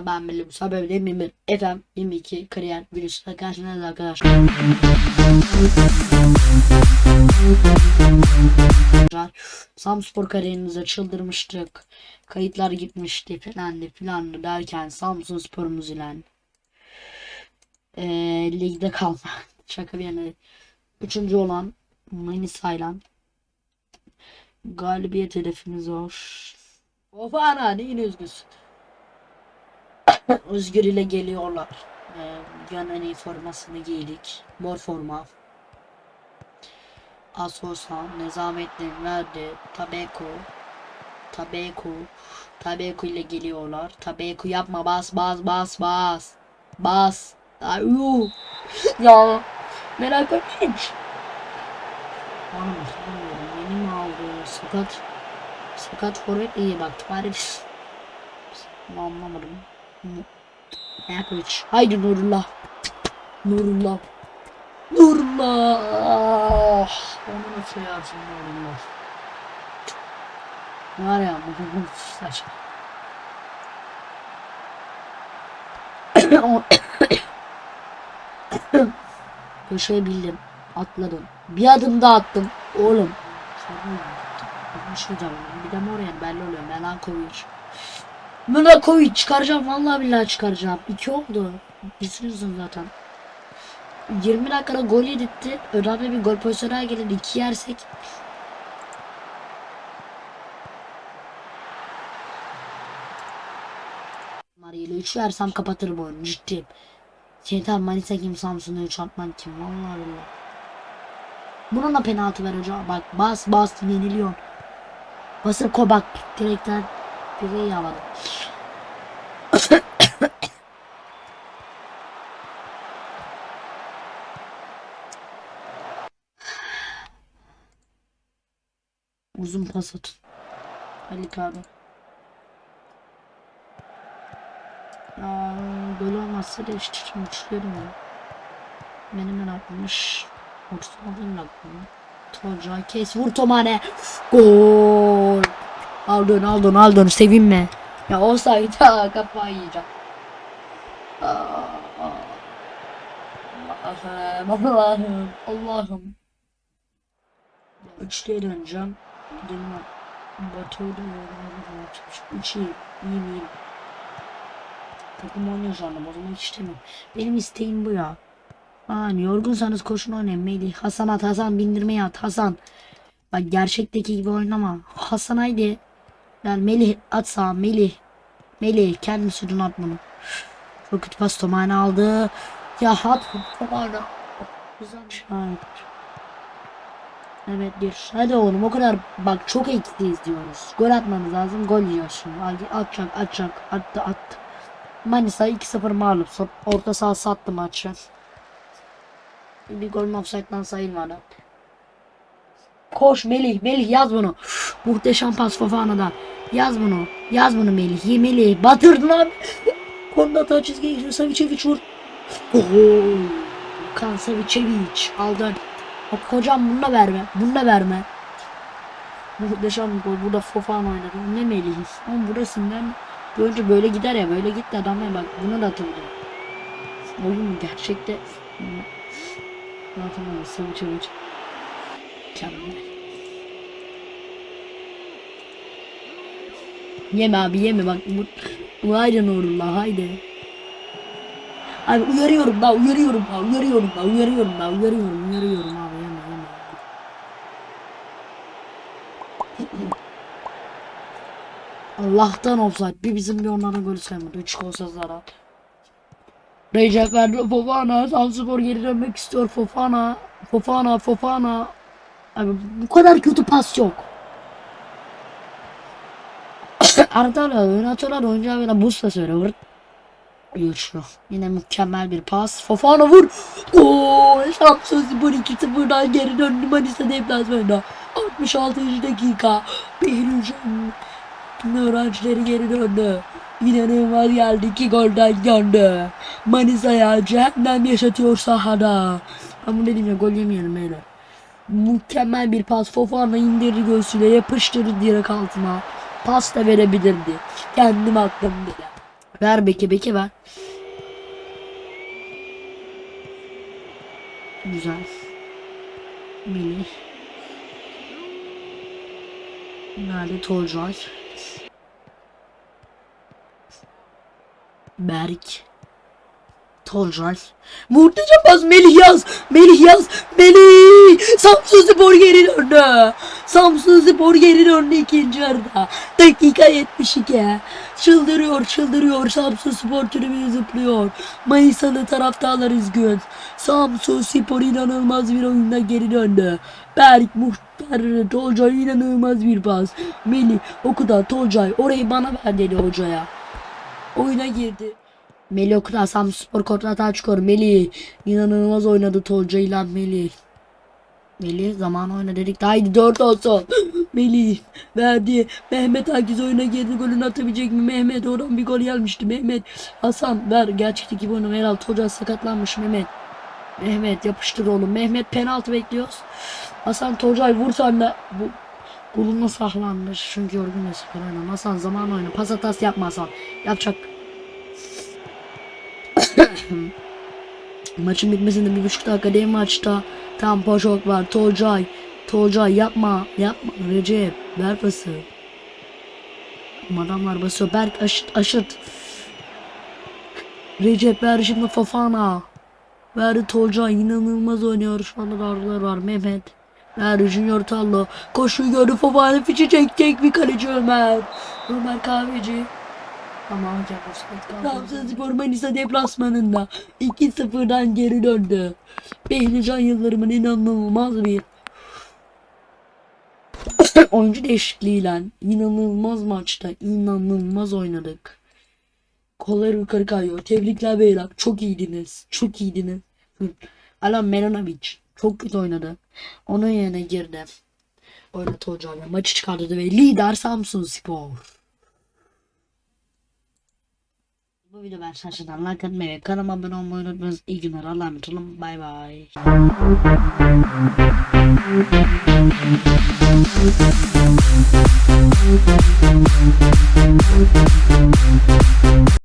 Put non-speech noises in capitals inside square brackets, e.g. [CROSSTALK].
Ben Melih Musa böyle Mimir FM 22 kariyer virüsüne karşınızda arkadaşlar. Samspor kariyerimize çıldırmıştık. Kayıtlar gitmişti filandı filandı derken Samsun sporumuz ile eee ligde kalma. [LAUGHS] Şaka bir yana. Üçüncü olan Manisa ile galibiyet hedefimiz var. Of ana neyin üzgüsün. [LAUGHS] Özgür ile geliyorlar. Ee, Göneni formasını giydik. Mor forma. Asosa, Nezamettin verdi. Tabeko. Tabeko. Tabeko ile geliyorlar. Tabeko yapma bas bas bas bas. Bas. Ay, [LAUGHS] ya. Merak etmeyin. Anam. Yeni mi aldı? Sakat. Sakat forvet iyi bak. Biz. [LAUGHS] Anlamadım. Ayakovic. Haydi Nurullah. Nurullah. Nurullah. Onu nasıl yarsın Nurullah. Var ya bu saçma. Köşeyi bildim. Atladım. Bir adım daha attım. Oğlum. Konuşacağım. Bir de oraya belli oluyor. Melankovic. Melankovic çıkaracağım. Vallahi billahi çıkaracağım. İki oldu. Biliyorsun zaten. 20 dakikada gol yedirtti. Önemli bir gol pozisyona gelin. iki yersek. Mari'yle 3 versem kapatırım oyunu. Ciddiyim. Yeter Manisa kim Samsun'a 3 atman kim. Vallahi billahi. Buna da penaltı ver hocam. Bak bas bas yeniliyorsun. Basır ko bak. Direkten direği yaladı. Uzun pas atın. Halit abi. Ya gol olmazsa değiştireceğim. Uçuyorum ya. Benim ben atmış. Ortadan aklıma. Toca kes vur Tomane. Gol. Aldın aldın aldın sevinme. Ya olsaydı ha kafayı yiyeceğim. Allah'ım Allah'ım Allah'ım. Üçlüye döneceğim. Dedim Batu'yu da yorumladım. Üç iyi. İyi miyim? Takım oynuyor şu anda. Bozulmak istemiyorum. Benim isteğim bu ya. Hani yorgunsanız koşun oynayın Melih. Hasan at Hasan bindirmeye at Hasan. Bak gerçekteki gibi oynama. Hasan haydi. Yani Melih at sağa Melih. Melih kendi sütunu at. Çok kötü pas Tomane aldı. Ya at Tomane. Güzelmiş. Hayır. Evet bir. Hadi oğlum o kadar bak çok eksiyiz diyoruz. Gol atmanız lazım. Gol yiyor şimdi. Atacak atacak. Attı attı. Manisa 2-0 mağlup. Orta saha sattı maçı. Bir gol offside'dan sayılmadı. Koş Melih, Melih yaz bunu. Muhteşem pas Fofana'dan. Yaz bunu. Yaz bunu Melih. Ye Melih. Batırdın abi. [LAUGHS] Konuda ta çizgiye geçiyor. Savicevic vur. Oho. Kan Savicevic. Aldın. Bak hocam bunu da verme. Bunu da verme. Muhteşem bir gol. Burada Fofana oynadı. Ne Melih. Ama burasından önce böyle gider ya. Böyle gitti adam ya bak. Bunu da atıldı. Oyun gerçekte öyle Savicevic. Mükemmel. Yeme abi yeme bak bu, bu haydi Nurullah haydi. Abi uyarıyorum da uyarıyorum da uyarıyorum da uyarıyorum da uyarıyorum uyarıyorum abi yeme yeme. Allah'tan offside bir bizim bir onlara gol saymadı. 3 olsa zarar. Recep verdi Fofana. Sanspor geri dönmek istiyor Fofana. Fofana Fofana. Abi bu kadar kötü pas yok. Arda oynatıyorlar oyuncu abiyle buz da söylüyor. Güçlü. Yine mükemmel bir pas. Fofana vur. Gol. Samsunspor 2-0'dan geri döndü Manisa deplasmanında. 66. dakika. Behlülcan. Tüm öğrencileri geri döndü. İnanılmaz geldi. iki golden döndü. Manisa'ya cehennem yaşatıyor sahada. Ama dedim ya gol yemeyelim beyler. Mükemmel bir pas. Fofana indirdi göğsüyle yapıştırdı direkt altına. Pas da verebilirdi. Kendim attım bile. Ver beke beke ver. Güzel. Melih. Nerede Tolcay? Berk. Tolcay. Muhteşem pas Melih yaz. Melih yaz. Melih. Samsun Spor geri döndü. Samsun Spor geri döndü ikinci yarıda. Dakika 72. Çıldırıyor çıldırıyor. Samsun Spor tribünü zıplıyor. Mayıs'ın taraftarlar üzgün. Samsun Spor inanılmaz bir oyunda geri döndü. Berk Muhtar Tolcay inanılmaz bir pas. Melih okuda Tolcay orayı bana ver dedi hocaya. Oyuna girdi. Melih okuda Samsun Spor kontrata çıkıyor. Melih inanılmaz oynadı Tolcay ile Melih. Melih zaman oyna dedik. de Haydi 4 olsun. [GASPS] Melih verdi. Mehmet Akiz oyuna girdi. Golünü atabilecek mi? Mehmet oradan bir gol gelmişti. Mehmet Hasan ver. Gerçekteki bu oyunu Meral Hoca sakatlanmış Mehmet. Mehmet yapıştır oğlum. Mehmet penaltı bekliyoruz. Hasan Tolcay vursan da bu kolunu sahlandır. Çünkü yorgun ve oynam. Hasan zaman oyna. Pas hatası yapma. Yapacak. [COUGHS] Maçın bitmesinde bir buçuk dakika değil maçta. Tam Poşok var. Tolcay. Tolcay yapma. Yapma. Recep. Ver pası. Adamlar basıyor. Berk aşırt aşırt. Recep ver şimdi Fafana. Verdi Tolcay inanılmaz oynuyor. Şu anda darbeler var. Mehmet. Verdi Junior Tallo. Koşuyu gördü Fafana fişi çekecek bir kaleci Ömer. Ömer Kahveci. Tamam hocam kaldı. Trabzonspor Manisa deplasmanında 2-0'dan geri döndü. Behlülcan Yıldırım'ın inanılmaz bir [CLEARS THROAT] oyuncu değişikliğiyle inanılmaz maçta inanılmaz oynadık. Kolları yukarı kayıyor. Tebrikler beyler. Çok iyiydiniz. Çok iyiydiniz. Alan Melanovic çok kötü oynadı. Onun yerine girdi. Oynadı hocam. Maçı çıkardı ve lider Samsun Spor. Bu video ben şaşırdan like atmayı ve kanalıma abone olmayı unutmayınız. İyi günler Allah'a emanet olun. Bay bay.